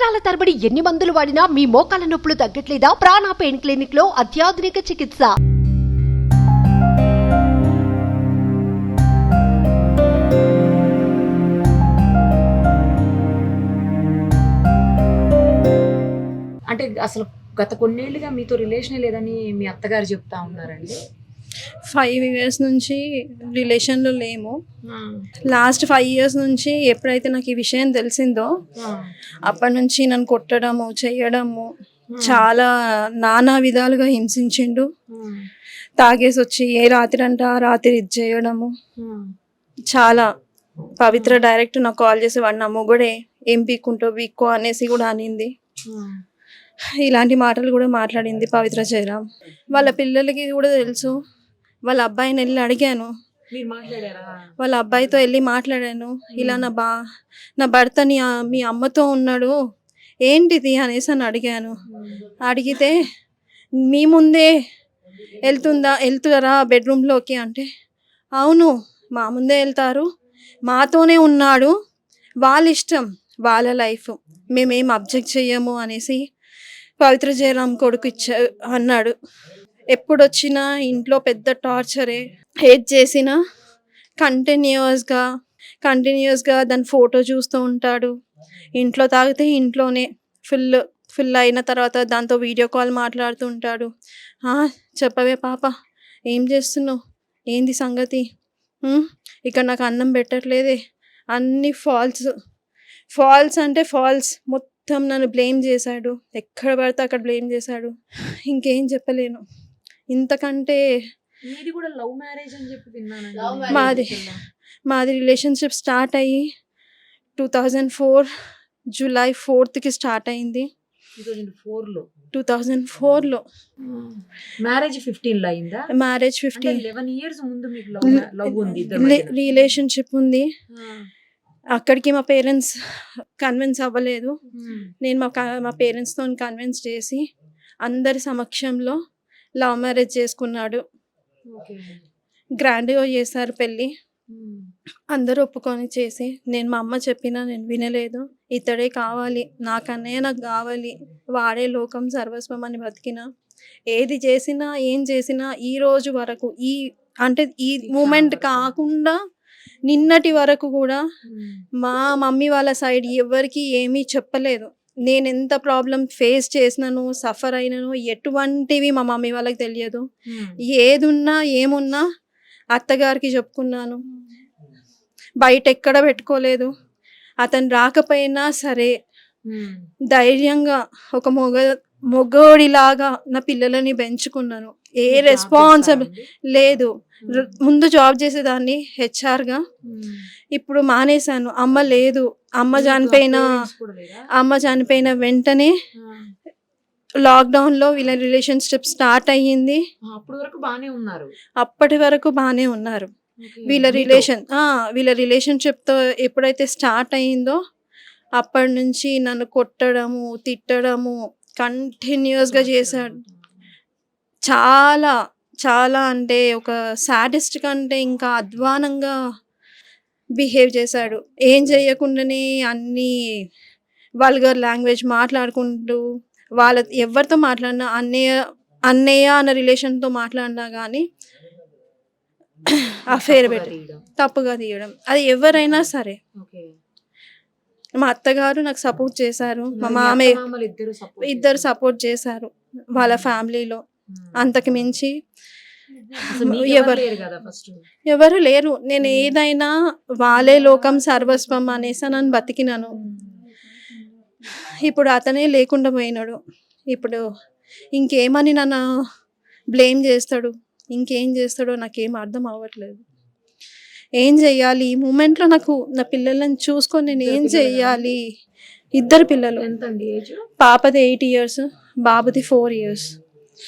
సంవత్సరాల తరబడి ఎన్ని మందులు వాడినా మీ మోకాల నొప్పులు తగ్గట్లేదా? ప్రాణ పెయిన్ క్లినిక్లో అత్యాధునిక చికిత్స. అంటే అసలు గత కొన్నేళ్ళుగా మీతో రిలేషన్ లేదని మీ అత్తగారు చెప్తా ఉన్నారండి. ఫైవ్ ఇయర్స్ నుంచి రిలేషన్లో లేము. లాస్ట్ ఫైవ్ ఇయర్స్ నుంచి ఎప్పుడైతే నాకు ఈ విషయం తెలిసిందో అప్పటి నుంచి నన్ను కొట్టడము చేయడము చాలా నానా విధాలుగా హింసించిండు. తాగేసి వచ్చి ఏ రాత్రి అంటే ఆ రాత్రి ఇది చేయడము. చాలా పవిత్ర డైరెక్ట్ నాకు కాల్ చేసి వాడు నా మొగుడే ఏం పీక్కుంటో పీక్కో అనేసి కూడా అనింది. ఇలాంటి మాటలు కూడా మాట్లాడింది పవిత్ర జయరాం వాళ్ళ పిల్లలకి కూడా తెలుసు. వాళ్ళ అబ్బాయిని వెళ్ళి అడిగాను. వాళ్ళ అబ్బాయితో వెళ్ళి మాట్లాడాను. ఇలా నా బా నా భర్త నీ ఆ- మీ అమ్మతో ఉన్నాడు. ఏంటిది అనేసి అని అడిగాను. అడిగితే మీ ముందే వెళ్తుందా వెళ్తారా బెడ్రూమ్లోకి? అంటే అవును మా ముందే వెళ్తారు. మాతోనే ఉన్నాడు. వాళ్ళ ఇష్టం వాళ్ళ లైఫ్. మేమేం అబ్జెక్ట్ చెయ్యము అనేసి పవిత్ర జయరాం కొడుకు ఇచ్చా అన్నాడు. ఎప్పుడొచ్చినా ఇంట్లో పెద్ద టార్చరే. హేట్ చేసినా కంటిన్యూస్గా కంటిన్యూస్గా దాని ఫోటో చూస్తూ ఉంటాడు. ఇంట్లో తాగితే ఇంట్లోనే ఫుల్ ఫుల్ అయిన తర్వాత దాంతో వీడియో కాల్ మాట్లాడుతూ ఉంటాడు. చెప్పవే పాప ఏం చేస్తున్నావు? ఏంది సంగతి? ఇక్కడ నాకు అన్నం పెట్టట్లేదే. అన్ని ఫాల్స్ ఫాల్స్ అంటే ఫాల్స్. మొత్తం నన్ను బ్లేమ్ చేశాడు. ఎక్కడ పడితే అక్కడ బ్లేమ్ చేశాడు. ఇంకేం చెప్పలేను. ఇంతకంటే మీది కూడా లవ్ మ్యారేజ్ అని చెప్పి మాది మాది రిలేషన్షిప్ స్టార్ట్ అయ్యి టూ థౌజండ్ ఫోర్ జూలై ఫోర్త్కి స్టార్ట్ అయింది. టూ థౌజండ్ ఫోర్లో టూ థౌజండ్ ఫోర్లో. మ్యారేజ్ ఫిఫ్టీన్లో అయిందా? Marriage fifteen. లెవెన్ ఇయర్స్ ముందు మీకు లవ్ లవ్ ఉంది. రిలేషన్షిప్ ఉంది. ఆ. అక్కడికి మా పేరెంట్స్ కన్విన్స్ అవ్వలేదు. నేను మా మా పేరెంట్స్తో కన్విన్స్ చేసి అందరి సమక్షంలో లవ్ మ్యారేజ్ చేసుకున్నాడు. గ్రాండ్గా చేశారు పెళ్ళి. అందరూ ఒప్పుకొని చేసి నేను మా అమ్మ చెప్పినా నేను వినలేదు. ఇతడే కావాలి నాకన్నయ్య నాకు కావాలి వాడే లోకం సర్వస్వం అని బతికిన. ఏది చేసినా ఏం చేసినా ఈ రోజు వరకు ఈ అంటే ఈ మూమెంట్ కాకుండా నిన్నటి వరకు కూడా. మా మమ్మీ వాళ్ళ సైడ్ ఎవరికి ఏమీ చెప్పలేదు. నేను ఎంత ప్రాబ్లం ఫేస్ చేసినాను సఫర్ అయినాను ఎటువంటివి మా మమ్మీ వాళ్ళకి తెలియదు ఉమ్. ఏదున్నా ఏమున్నా అత్తగారికి చెప్పుకున్నాను బయట ఎక్కడ పెట్టుకోలేదు అతను రాకపోయినా సరే ఉమ్. ధైర్యంగా ఒక మొగ మొగోడిలాగా నా పిల్లలని పెంచుకున్నాను ఏ రెస్పాన్సిబుల్ చేస్తారండి? లేదు ముందు జాబ్ చేసేదాన్ని హెచ్ఆర్గా. ఇప్పుడు మానేశాను అమ్మ లేదు అమ్మ చనిపోయిన? అమ్మ చనిపోయిన వెంటనే. లాక్డౌన్లో వీళ్ళ రిలేషన్షిప్ స్టార్ట్ అయ్యింది అప్పటి వరకు బానే ఉన్నారు అప్పటి వరకు బాగానే ఉన్నారు. వీళ్ళ? రిలేషన్ వీళ్ళ రిలేషన్షిప్తో ఎప్పుడైతే స్టార్ట్ అయిందో అప్పటి నుంచి నన్ను కొట్టడము తిట్టడము కంటిన్యూస్గా చేశాడు. చాలా చాలా అంటే ఒక సాడిస్ట్ కంటే ఇంకా అధ్వానంగా బిహేవ్ చేశాడు. ఏం చేయకుండానే అన్ని వల్గర్ లాంగ్వేజ్ మాట్లాడుకుంటూ వాళ్ళ ఎవరితో మాట్లాడినా అన్నయ్య అన్నయ్య అన్న రిలేషన్తో మాట్లాడినా కానీ అఫేర్ పెట్టి. తప్పుగా తీయడం. అది ఎవరైనా సరే. ఓకే. మా అత్తగారు నాకు సపోర్ట్ చేశారు. మా మామయ్య ఇద్దరు? సపోర్ట్ చేశారు. వాళ్ళ ఫ్యామిలీలో. అంతకు మించి ఎవరు ఎవరు లేరు నేను ఏదైనా వాళ్ళే లోకం సర్వస్వం అనేసి నన్ను బతికినాను. ఇప్పుడు అతనే లేకుండా పోయినాడు. ఇప్పుడు ఇంకేమని నన్ను బ్లేమ్ చేస్తాడు? ఇంకేం చేస్తాడో నాకేం అర్థం అవ్వట్లేదు. ఏం చెయ్యాలి? ఈ మూమెంట్లో నాకు నా పిల్లలను చూసుకొని నేను ఏం? చెయ్యాలి? ఇద్దరు పిల్లలు. ఏజ్? పాపది ఎయిట్ ఇయర్స్ బాబుది ఫోర్ ఇయర్స్.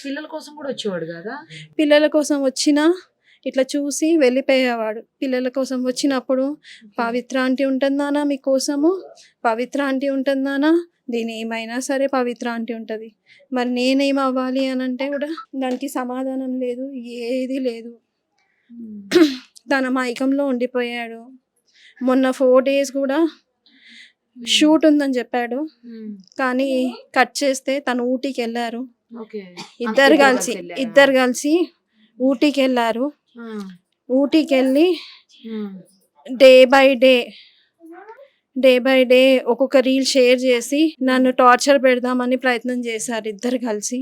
పిల్లల కోసం కూడా వచ్చేవాడు కదా? పిల్లల కోసం వచ్చినా ఇట్లా చూసి వెళ్ళిపోయేవాడు. పిల్లల కోసం వచ్చినప్పుడు పవిత్ర ఆంటీ ఉంటుందానా మీకోసము పవిత్ర ఆంటీ ఉంటుందానా? దీని ఏమైనా సరే పవిత్ర ఆంటీ ఉంటుంది. మరి నేనేం అవ్వాలి? అని అంటే కూడా దానికి సమాధానం లేదు ఏది లేదు. తన మైకంలో ఉండిపోయాడు. మొన్న ఫోర్ డేస్ కూడా షూట్ ఉందని చెప్పాడు. ఉమ్. కానీ కట్ చేస్తే తను ఊటీకి వెళ్ళారు. ఇద్దరు కలిసి? ఇద్దరు కలిసి ఊటీకి వెళ్ళారు. ఆ, ఊటీకి వెళ్ళి ఆ, day by day day by day ఒక్కొక్క రీల్ షేర్ చేసి నన్ను టార్చర్ పెడదామని ప్రయత్నం చేశారు ఇద్దరు కలిసి.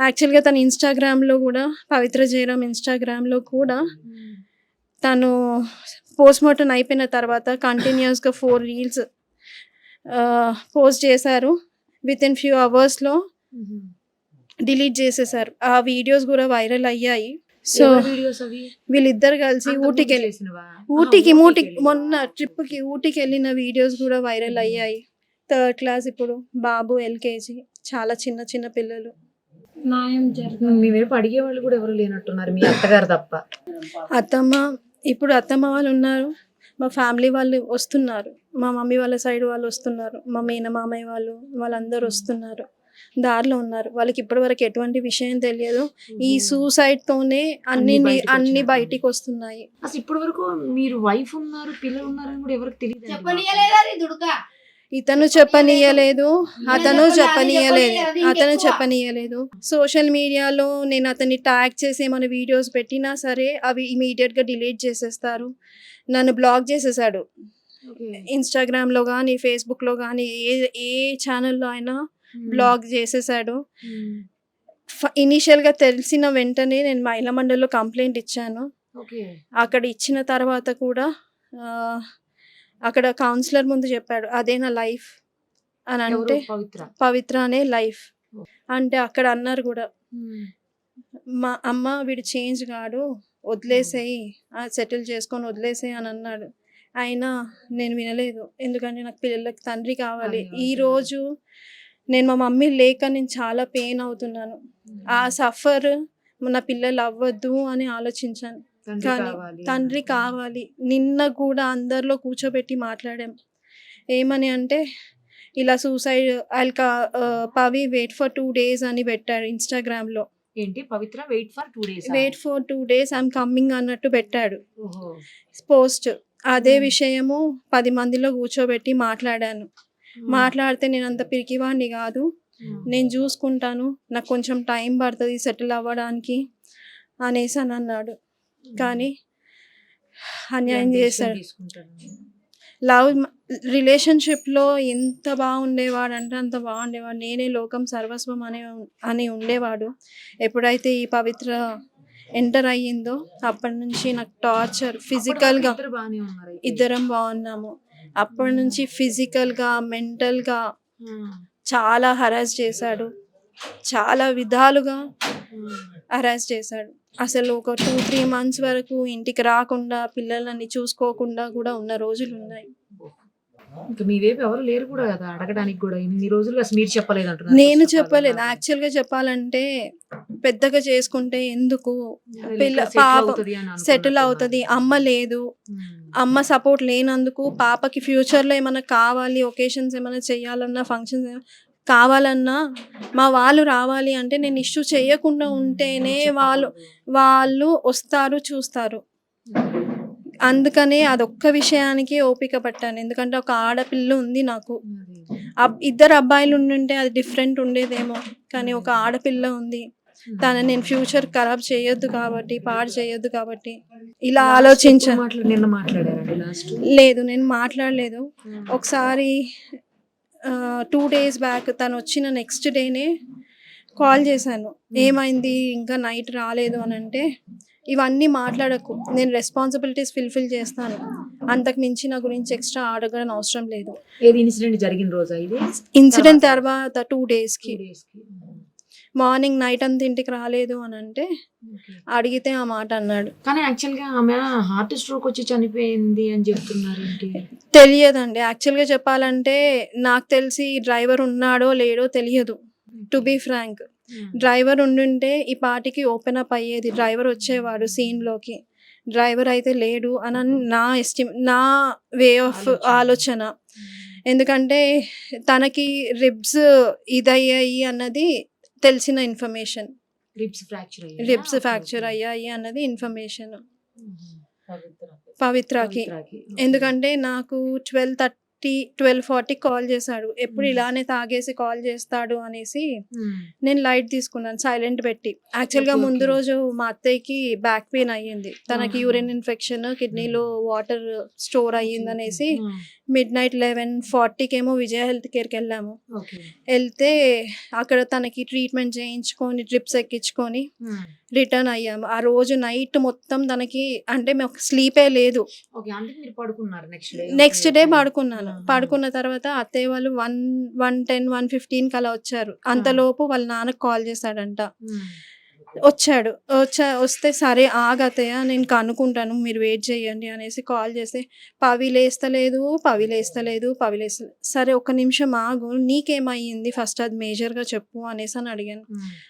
యాక్చువల్గా తన ఇన్స్టాగ్రామ్లో కూడా పవిత్ర జయరామ్ ఇన్స్టాగ్రామ్లో కూడా. తను పోస్ట్ మార్టం అయిపోయిన తర్వాత కంటిన్యూస్గా ఫోర్ రీల్స్ పోస్ట్ చేశారు. విత్ ఇన్ ఫ్యూ అవర్స్లో. డిలీట్ చేసేసారు. ఆ వీడియోస్ కూడా వైరల్ అయ్యాయి. సో వీళ్ళిద్దరు కలిసి ఊటీకి ముందు వెళ్ళి చేసినవా? ఊటీకి వెళ్ళి. మొన్న ట్రిప్కి ఊటీకి వెళ్ళిన వీడియోస్ కూడా వైరల్ అయ్యాయి. థర్డ్ క్లాస్ ఇప్పుడు బాబు ఎల్కేజీ చాలా చిన్న చిన్న పిల్లలు. న్యాయం మీ వైపు అడిగే వాళ్ళు కూడా ఎవరు లేనట్టున్నారు మీ అత్తగారు తప్ప. అత్తమ్మ ఇప్పుడు అత్తమ్మ వాళ్ళు ఉన్నారు మా ఫ్యామిలీ వాళ్ళు వస్తున్నారు మా మమ్మీ వాళ్ళ సైడ్ వాళ్ళు వస్తున్నారు మా మేన మామయ్య వాళ్ళు వాళ్ళందరూ వస్తున్నారు దారిలో ఉన్నారు. వాళ్ళకి ఇప్పటివరకు ఎటువంటి విషయం తెలియదు. ఈ సూసైడ్ తోనే అన్ని అన్ని. బయటికి వస్తున్నాయి. అసలు ఇప్పటి వరకు మీరు వైఫ్ ఉన్నారు పిల్లలు ఉన్నారని కూడా ఎవరికి తెలియదు ఇతను చెప్పనీయలేదు అతను చెప్పని- చెప్పనీయలేదు అతను. చెప్పనీయలేదు సోషల్ మీడియాలో నేను అతన్ని ట్యాగ్ చేసి ఏమైనా వీడియోస్ పెట్టినా సరే అవి ఇమీడియట్గా డిలీట్ చేసేస్తారు నన్ను బ్లాక్ చేసేసాడు ఓకే. ఇన్స్టాగ్రామ్లో కానీ ఫేస్బుక్లో కానీ ఏ ఏ ఛానల్లో అయినా. బ్లాక్ చేసేసాడు ఉమ్. ఇనీషియల్గా తెలిసిన వెంటనే నేను మహిళా మండలిలో కంప్లైంట్ ఇచ్చాను అక్కడ ఇచ్చిన తర్వాత కూడా అక్కడ కౌన్సిలర్ ముందు చెప్పాడు అదే నా లైఫ్ అని? అంటే పవిత్ర. అనే లైఫ్ అంటే అక్కడ అన్నారు కూడా. మా అమ్మ వీడు చేంజ్ కాడు వదిలేసేయి సెటిల్ చేసుకొని వదిలేసేయి అని అన్నాడు. అయినా నేను వినలేదు. ఎందుకంటే నాకు పిల్లలకి తండ్రి కావాలి. అదే, ఈ అదే. రోజు నేను మా మమ్మీ లేక నేను చాలా పెయిన్ అవుతున్నాను. ఆ సఫర్ నా పిల్లలు అవ్వద్దు అని ఆలోచించాను. కానీ. తండ్రి కావాలి. నిన్న కూడా అందరిలో కూర్చోబెట్టి మాట్లాడాం. ఏమని అంటే ఇలా suicide I'll Pavi wait for two days అని పెట్టాడు ఇన్స్టాగ్రామ్లో ఏంటి? Pavithra wait for two days wait for two days I'm coming అన్నట్టు పెట్టాడు. పోస్ట్ అదే Hmm. విషయము పది మందిలో కూర్చోబెట్టి మాట్లాడాను. మాట్లాడితే నేను అంత పిరికివాడిని కాదు. ఉమ్. నేను చూసుకుంటాను. నాకు కొంచెం టైం పడుతుంది సెటిల్ అవ్వడానికి అనేసి అని అన్నాడు. కానీ అన్యాయం చేశాడు. లవ్ రిలేషన్షిప్లో ఎంత బాగుండేవాడు అంటే అంత బాగుండేవాడు. నేనే లోకం సర్వస్వం అనే అని ఉండేవాడు. ఎప్పుడైతే ఈ పవిత్ర ఎంటర్ అయ్యిందో అప్పటి నుంచి నాకు టార్చర్ ఫిజికల్గా ఇద్దరు బాగున్నాము. అప్పటి నుంచి ఫిజికల్గా మెంటల్గా ఉమ్. చాలా హరాస్ చేశాడు. చాలా విధాలుగా. హరాస్ చేశాడు. అసలు ఒక టూ త్రీ మంత్స్ వరకు ఇంటికి రాకుండా పిల్లలని చూసుకోకుండా కూడా ఉన్న రోజులు ఉన్నాయి. ఇంకా మీ వైపు ఎవరు లేరు కూడా కదా అడగడానికి కూడా. ఇన్ని రోజులు అసలు మీరు చెప్పలేదు అంటున్నారు. నేను చెప్పలేదు. యాక్చువల్గా చెప్పాలంటే పెద్దగా చేసుకుంటే ఎందుకు? పిల్ల- పాప సెటిల్ అవుతుంది అమ్మ లేదు. అమ్మ సపోర్ట్ లేనందుకు పాపకి ఫ్యూచర్లో ఏమైనా కావాలి ఒకేషన్స్ ఏమైనా చేయాలన్నా ఫంక్షన్స్ కావాలన్నా మా వాళ్ళు రావాలి అంటే నేను ఇష్యూ చేయకుండా ఉంటేనే వాళ్ళు వాళ్ళు వస్తారు చూస్తారు. అందుకనే అదొక్క విషయానికి ఓపిక పట్టాను. ఎందుకంటే ఒక ఆడపిల్ల ఉంది నాకు. ఇద్దరు అబ్బాయిలు ఉండుంటే అది డిఫరెంట్ ఉండేదేమో. కానీ ఒక ఆడపిల్ల ఉంది. తన నేను ఫ్యూచర్ ఖరాబ్ చేయొద్దు కాబట్టి పాడు చేయొద్దు కాబట్టి ఇలా ఆలోచించా. మాట్లాడి నిన్న మాట్లాడారండి లాస్ట్. లేదు నేను మాట్లాడలేదు. ఒకసారి టూ డేస్ బ్యాక్ తను వచ్చిన నెక్స్ట్ డేనే కాల్ చేశాను. ఏమైంది? ఇంకా నైట్ రాలేదు అని అంటే ఇవన్నీ మాట్లాడకు. నేను రెస్పాన్సిబిలిటీస్ ఫిల్ఫిల్ చేస్తాను. అంతకు మించి నా గురించి ఎక్స్ట్రా అడగడం అవసరం లేదు. ఏది ఇన్సిడెంట్ జరిగిన రోజా ఇది? ఇన్సిడెంట్ తర్వాత? టూ డేస్కి. మార్నింగ్ నైట్ అంతా ఇంటికి రాలేదు అని అంటే. అడిగితే ఆ మాట అన్నాడు. కానీ యాక్చువల్గా ఆమె హార్ట్ స్ట్రోక్ వచ్చి చనిపోయింది అని చెప్తున్నారు తెలియదండి. యాక్చువల్గా చెప్పాలంటే నాకు తెలిసి డ్రైవర్ ఉన్నాడో లేడో తెలియదు. To be Frank. డ్రైవర్ ఉండుంటే ఈ పాటికి ఓపెన్ అప్ అయ్యేది. డ్రైవర్ వచ్చేవాడు సీన్లోకి. డ్రైవర్ అయితే లేడు అని అని నా ఎస్టిమ్ నా వే ఆఫ్ ఆలోచన. ఎందుకంటే తనకి రిబ్స్ ఇదయ్యాయి అన్నది తెలిసిన information. Ribs fracture ribs fracture అయ్యాయి అన్నది ఇన్ఫర్మేషన్. పవిత్రకి. ఎందుకంటే నాకు twelve thirty twelve forty call చేశాడు. ఎప్పుడు. ఇలానే తాగేసి కాల్ చేస్తాడు అనేసి. నేను లైట్ తీసుకున్నాను సైలెంట్ పెట్టి. యాక్చువల్గా ముందు. రోజు మా అత్తయ్యకి బ్యాక్ పెయిన్ అయ్యింది. తనకి. యూరిన్ ఇన్ఫెక్షన్ కిడ్నీలో వాటర్ స్టోర్ అయ్యింది అనేసి. మిడ్ నైట్ లెవెన్ ఫార్టీకి ఏమో విజయ హెల్త్ కేర్కి వెళ్ళాము. వెళ్తే అక్కడ తనకి ట్రీట్మెంట్ చేయించుకొని డ్రిప్స్ ఎక్కించుకొని. రిటర్న్ అయ్యాము. ఆ రోజు నైట్ మొత్తం తనకి అంటే మాకు స్లీపే లేదు. నెక్స్ట్ డే పడుకున్నాను. ఆహా. పడుకున్న తర్వాత అత్తయ్య వాళ్ళు వన్ వన్ టెన్ వన్ ఫిఫ్టీన్కి అలా వచ్చారు. అంతలోపు వాళ్ళ నాన్నకు కాల్ చేశాడంట. వచ్చాడు వచ్చా వస్తే సరే ఆగతయ్య నేను కనుక్కుంటాను మీరు వెయిట్ చేయండి అనేసి కాల్ చేస్తే పవి లేస్తలేదు పవి లేస్తలేదు పవి లేస్తలేదు సరే ఒక నిమిషం ఆగు నీకేమయ్యింది ఫస్ట్ అది మేజర్గా చెప్పు అనేసి అని అడిగాను.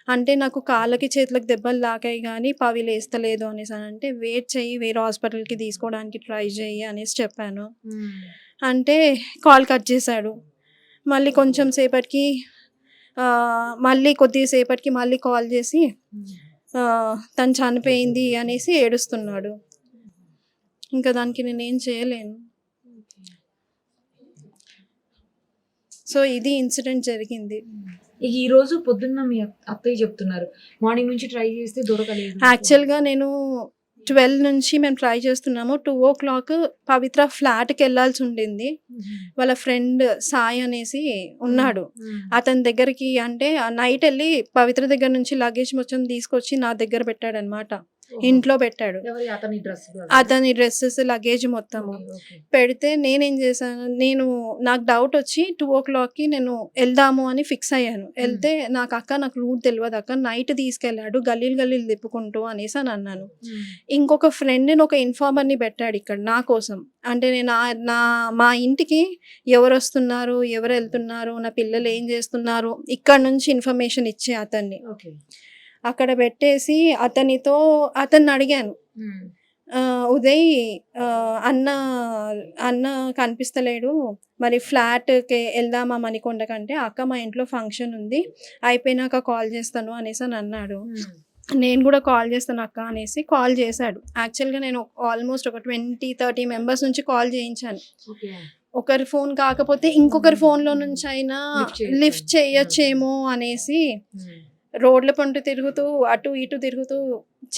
అంటే నాకు కాళ్ళకి చేతులకు దెబ్బలు తాకాయి కానీ పవి లేస్తలేదు అనేసి అని అంటే వెయిట్ చెయ్యి వేరే హాస్పిటల్కి తీసుకోవడానికి ట్రై చెయ్యి అనేసి చెప్పాను. అంటే కాల్ కట్ చేశాడు మళ్ళీ కొంచెం సేపటికి మళ్ళీ కొద్దిసేపటికి మళ్ళీ కాల్ చేసి. ఆ, తను చనిపోయింది అనేసి ఏడుస్తున్నాడు. ఇంకా దానికి నేనేం చేయలేను. సో ఇది ఇన్సిడెంట్ జరిగింది. ఈ రోజు పొద్దున్న మీ అత్త- అత్తయ్య చెప్తున్నారు మార్నింగ్ నుంచి ట్రై చేస్తే దొరకలేదు. యాక్చువల్గా నేను ట్వెల్వ్ నుంచి మేము ట్రై చేస్తున్నాము టూ ఓ క్లాక్ పవిత్ర ఫ్లాట్కి వెళ్ళాల్సి ఉండింది. వాళ్ళ ఫ్రెండ్ సాయి అనేసి ఉన్నాడు. అతని దగ్గరికి అంటే నైట్ వెళ్ళి పవిత్ర దగ్గర నుంచి లగేజ్ మొత్తం తీసుకొచ్చి నా దగ్గర పెట్టాడు అనమాట ఓహో. ఇంట్లో పెట్టాడు. అతని డ్రెస్ అతని డ్రెస్సెస్ లగేజ్ మొత్తము. పెడితే నేనేం చేశాను నేను నాకు డౌట్ వచ్చి టూ ఓ క్లాక్కి నేను వెళ్దాము అని ఫిక్స్ అయ్యాను. వెళ్తే నాకు అక్క నాకు రూట్ తెలియదు అక్క నైట్ తీసుకెళ్ళాడు గల్లీలు గల్లీలు తిప్పుకుంటూ అనేసి అని అన్నాను. ఇంకొక ఫ్రెండ్ని ఒక ఇన్ఫార్మర్ని పెట్టాడు ఇక్కడ నా కోసం. అంటే నేను నా మా ఇంటికి ఎవరు వస్తున్నారు ఎవరు వెళ్తున్నారు నా పిల్లలు ఏం చేస్తున్నారు ఇక్కడ నుంచి ఇన్ఫర్మేషన్ ఇచ్చే అతన్ని. ఓకే. అక్కడ పెట్టేసి అతనితో అతన్ని అడిగాను. ఉదయ్ అన్న అన్న కనిపిస్తలేడు. మరి ఫ్లాట్కి వెళ్దామా మణికొండ కంటే? అక్క మా ఇంట్లో ఫంక్షన్ ఉంది. అయిపోయినాక కాల్ చేస్తాను అనేసి అని అన్నాడు. నేను కూడా కాల్ చేస్తాను అక్క అనేసి కాల్ చేశాడు. యాక్చువల్గా నేను ఆల్మోస్ట్ ఒక ట్వంటీ థర్టీ మెంబర్స్ నుంచి కాల్ చేయించాను. ఒకరి ఫోన్ కాకపోతే ఇంకొకరి ఫోన్లో నుంచి అయినా. లిఫ్ట్ చేయొచ్చేమో అనేసి రోడ్ల పంట తిరుగుతూ అటు ఇటు తిరుగుతూ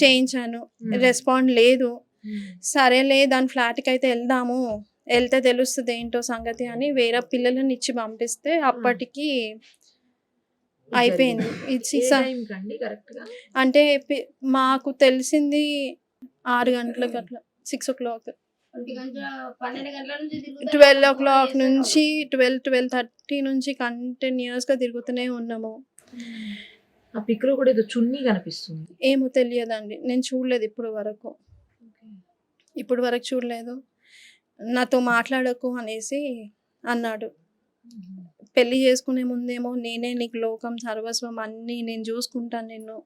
చేయించాను. రెస్పాండ్ లేదు. సరేలే దాని ఫ్లాట్కి అయితే వెళ్దాము. వెళ్తే తెలుస్తుంది ఏంటో సంగతి అని వేరే పిల్లలని ఇచ్చి పంపిస్తే అప్పటికి అయిపోయింది. గా? అంటే మాకు తెలిసింది ఆరు గంటలకు అట్లా six o'clock twelve o'clock నుంచి ట్వెల్వ్ ట్వెల్వ్ థర్టీ నుంచి కంటిన్యూస్గా తిరుగుతూనే ఉన్నాము. ఆ పిక్లో కూడా ఏదో చున్నీ కనిపిస్తుంది. ఏమో తెలియదండి. నేను చూడలేదు ఇప్పుడు వరకు. ఇప్పుడు వరకు చూడలేదు. నాతో మాట్లాడకు అనేసి అన్నాడు. పెళ్ళి చేసుకునే ముందేమో నేనే నీకు లోకం సర్వస్వం అన్నీ నేను చూసుకుంటాను నిన్ను.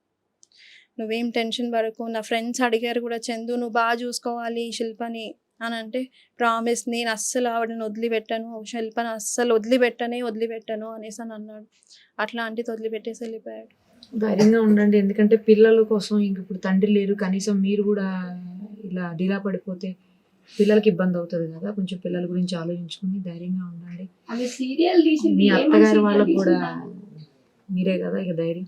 నువ్వేం టెన్షన్ పడకు. నా ఫ్రెండ్స్ అడిగారు కూడా చందు నువ్వు బాగా చూసుకోవాలి శిల్పని. అని అంటే ప్రామిస్ నేను అస్సలు ఆవిడని వదిలిపెట్టాను. శిల్పని అస్సలు వదిలిపెట్టనే వదిలిపెట్టాను. అనేసి అని అన్నాడు. అట్లాంటిది వదిలిపెట్టేసి వెళ్ళిపోయాడు. ధైర్యంగా ఉండండి. ఎందుకంటే పిల్లల కోసం ఇంక ఇప్పుడు తండ్రి లేరు. కనీసం మీరు కూడా ఇలా డీలా పడిపోతే పిల్లలకి ఇబ్బంది అవుతుంది కదా. కొంచెం పిల్లల గురించి ఆలోచించుకుని ధైర్యంగా ఉండండి. సీరియల్ మీ అత్తగారి వాళ్ళకి కూడా? మీరే కదా ఇక ధైర్యం.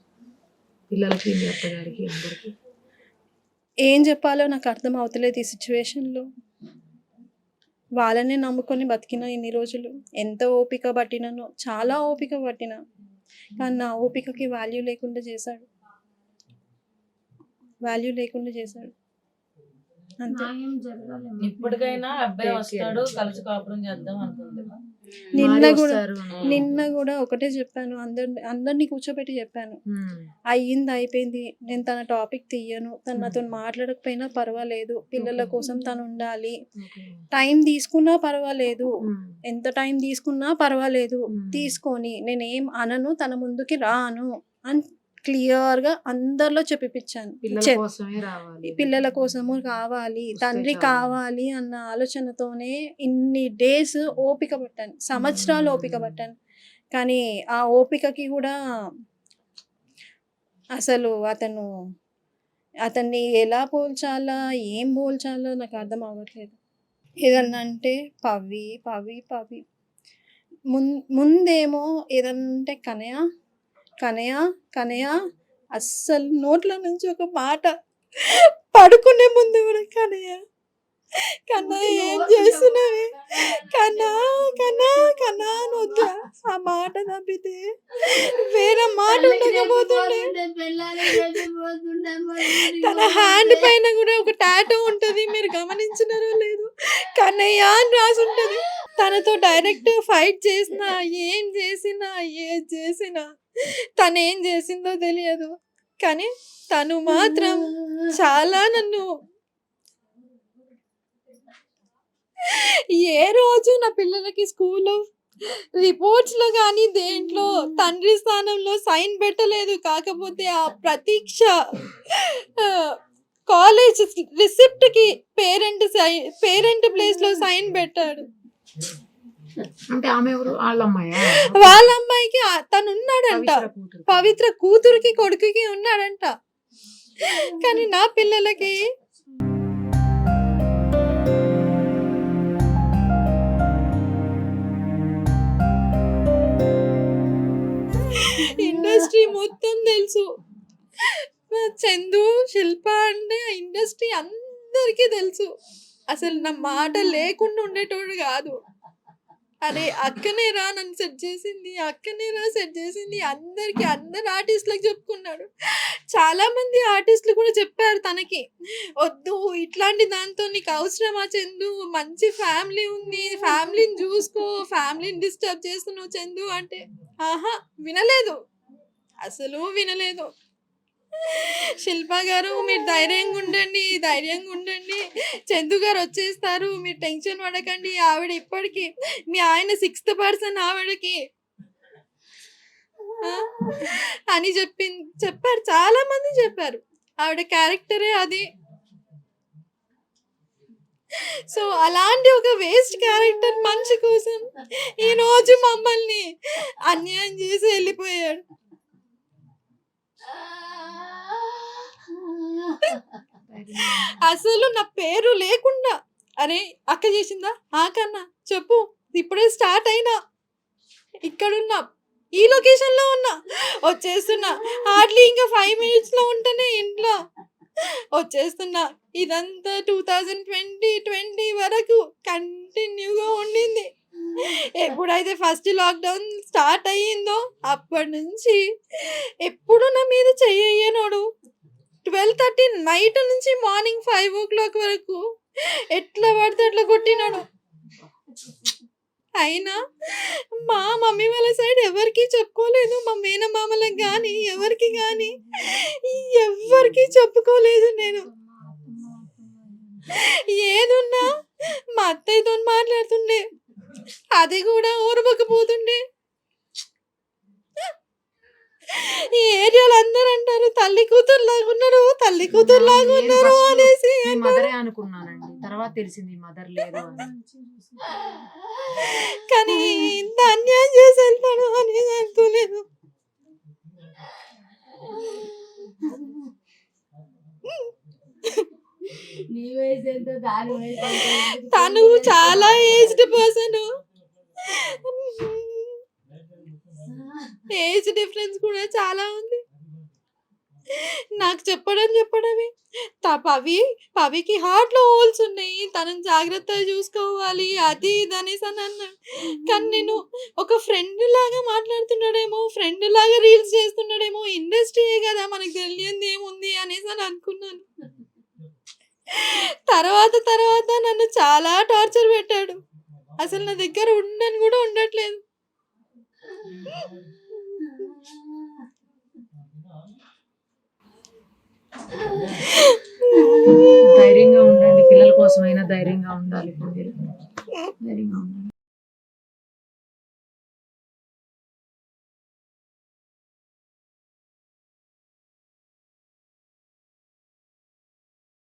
పిల్లలకి మీ అత్తగారికి అందరికి. ఏం చెప్పాలో నాకు అర్థం అవుతలేదు ఈ సిచ్యువేషన్లో వాళ్ళనే నమ్ముకొని బతికిన ఇన్ని రోజులు. ఎంత ఓపిక పట్టినానో చాలా ఓపిక పట్టిన. కానీ నా ఓపికకి వాల్యూ లేకుండా చేశాడు. వాల్యూ లేకుండా చేశాడు. అంతే. ఇప్పటికైనా అబ్బాయి వస్తాడు కలిసి కాపురం చేద్దాం అనుకుంది. నిన్న కూడా. నిన్న కూడా ఒకటే చెప్పాను. అందరిని అందరినీ కూర్చోబెట్టి చెప్పాను. అయ్యింది అయిపోయింది. నేను తన టాపిక్ తీయను. తను నాతో మాట్లాడకపోయినా పర్వాలేదు. పిల్లల కోసం తను ఉండాలి. టైం తీసుకున్నా పర్వాలేదు. ఎంత టైం తీసుకున్నా పర్వాలేదు. తీసుకొని నేనేం అనను తన ముందుకి రాను. అని క్లియర్గా అందరిలో చెప్పిపించాను పిల్లల కోసమే రావాలి. పిల్లల కోసము కావాలి తండ్రి. కావాలి అన్న ఆలోచనతోనే ఇన్ని డేస్ ఓపిక పట్టాను. సంవత్సరాలు. ఓపిక పట్టాను. కానీ ఆ ఓపికకి కూడా అసలు అతను అతన్ని ఎలా పోల్చాలా ఏం పోల్చాలో నాకు అర్థం అవ్వట్లేదు. ఏదన్నా అంటే పవి పవి పవి ముందేమో ఏదంటే కనయ కనయ కనయ అస్సలు నోట్ల నుంచి ఒక మాట పడుకునే ముందు కూడా కనయ. కన్నా ఏం చేస్తున్నావే? కన్నా కన్నా కన్నా అని వద్దా ఆ మాట తప్పితే వేరే మాట ఉండకపోతుండే. తన హ్యాండ్ పైన కూడా ఒక టాటూ ఉంటది మీరు గమనించినారో లేదు. కన్నయ్య అని రాసి ఉంటది తనతో డైరెక్ట్ ఫైట్ చేసినా ఏం చేసినా ఏది చేసినా తను ఏం చేసిందో తెలియదు. కానీ తను మాత్రం చాలా నన్ను ఏ రోజు నా పిల్లలకి స్కూల్లో రిపోర్ట్స్లో కానీ దేంట్లో తండ్రి స్థానంలో సైన్ పెట్టలేదు. కాకపోతే ఆ ప్రతీక్ష కాలేజ్ రిసిప్ట్కి పేరెంట్ సై పేరెంట్ ప్లేస్లో సైన్ పెట్టాడు. అంటే ఆమె ఎవరు? వాళ్ళ అమ్మాయా వాళ్ళ అమ్మాయికి తను ఉన్నాడంట. పవిత్ర కూతురు. పవిత్ర కూతురికి కొడుకుకి ఉన్నాడంట. కానీ నా పిల్లలకి ఇండస్ట్రీ మొత్తం తెలుసు. చందు శిల్ప అంటే ఆ ఇండస్ట్రీ అందరికీ తెలుసు. అసలు నా మాట లేకుండా ఉండేటోడు కాదు. అరే అక్కనే రా నన్ను సెట్ చేసింది అక్కనే రా సెట్ చేసింది అందరికి అందరు ఆర్టిస్టులకు చెప్పుకున్నాడు. చాలా మంది ఆర్టిస్టులు కూడా చెప్పారు తనకి వద్దు ఇట్లాంటి దాంతో నీకు అవసరమా చందు? మంచి ఫ్యామిలీ ఉంది ఫ్యామిలీని చూసుకో ఫ్యామిలీని డిస్టర్బ్ చేస్తున్నావు చందు అంటే ఆహా వినలేదు. అసలు వినలేదు. శిల్ప గారు మీరు ధైర్యంగా ఉండండి ధైర్యంగా ఉండండి. చందు గారు వచ్చేస్తారు మీరు టెన్షన్ పడకండి. ఆవిడ ఇప్పటికీ మీ ఆయన సిక్స్త్ పర్సన్ ఆవిడకి. అని చెప్పి చెప్పారు. చాలా మంది చెప్పారు. ఆవిడ క్యారెక్టరే అది. సో అలాంటి ఒక వేస్ట్ క్యారెక్టర్ మనిషి కోసం ఈ రోజు మమ్మల్ని అన్యాయం చేసి వెళ్ళిపోయాడు. అసలు నా పేరు లేకుండా. అరే అక్క చేసిందా? ఆ కన్నా. చెప్పు. ఇప్పుడే స్టార్ట్ అయినా. ఇక్కడున్నా. ఈ లొకేషన్లో ఉన్నా. వచ్చేస్తున్నా. హార్డ్లీ ఇంకా ఫైవ్ మినిట్స్లో ఉంటేనే ఇంట్లో. వచ్చేస్తున్నా. ఇదంతా టూ థౌజండ్ ట్వంటీ ట్వంటీ వరకు కంటిన్యూగా ఉండింది. ఎప్పుడైతే ఫస్ట్ లాక్డౌన్ స్టార్ట్ అయ్యిందో అప్పటి నుంచి మీద చెయ్యనోడు ట్వెల్వ్ థర్టీ నైట్ నుంచి మార్నింగ్ ఫైవ్ ఓ క్లాక్ వరకు ఎట్లా పడితే అట్లా కొట్టినాడు. అయినా మా మమ్మీ వాళ్ళ సైడ్ ఎవరికి చెప్పుకోలేదు. మా మేనమామలకు కానీ ఎవరికి కానీ ఎవరికి చెప్పుకోలేదు నేను. ఏదున్నా మా అత్తయ్యతో మాట్లాడుతుండే. అది కూడా ఊరబకపోతుండే ఈ ఏరియాలో అందరూ అంటారు తల్లి కూతురు లాగున్నారు తల్లి కూతురు లాగున్నారు నేను first అనేసి మీ. మదరే అనుకున్నానండి తర్వాత తెలిసింది మదర్ లేదు అని కానీ ఇంత అన్యాయం చేసి వెళ్తాడు అనేది అనుకోలేదు నీ వయసు ఎంత దాని వయసు ఎంత? తను చాలా ఏజ్డ్ పర్సన్ ఏజ్ డిఫరెన్స్ కూడా చాలా ఉంది. నాకు చెప్పడం చెప్పడమే. త- పవి పవికి హార్ట్లో హోల్స్ ఉన్నాయి. తనని జాగ్రత్తగా చూసుకోవాలి. అది ఇది అనేసి అని అన్నాడు కానీ నేను ఒక ఫ్రెండ్ లాగా మాట్లాడుతున్నాడేమో ఫ్రెండ్ లాగా రీల్స్ చేస్తున్నాడేమో ఇండస్ట్రీయే కదా మనకు తెలియంది ఏముంది అనేసి అని అనుకున్నాను. తర్వాత తర్వాత నన్ను చాలా టార్చర్ పెట్టాడు. అసలు నా దగ్గర ఉండని కూడా ఉండట్లేదు. ధైర్యంగా ఉండండి. పిల్లల కోసమైనా ధైర్యంగా ఉండాలి. ధైర్యంగా ఉండాలి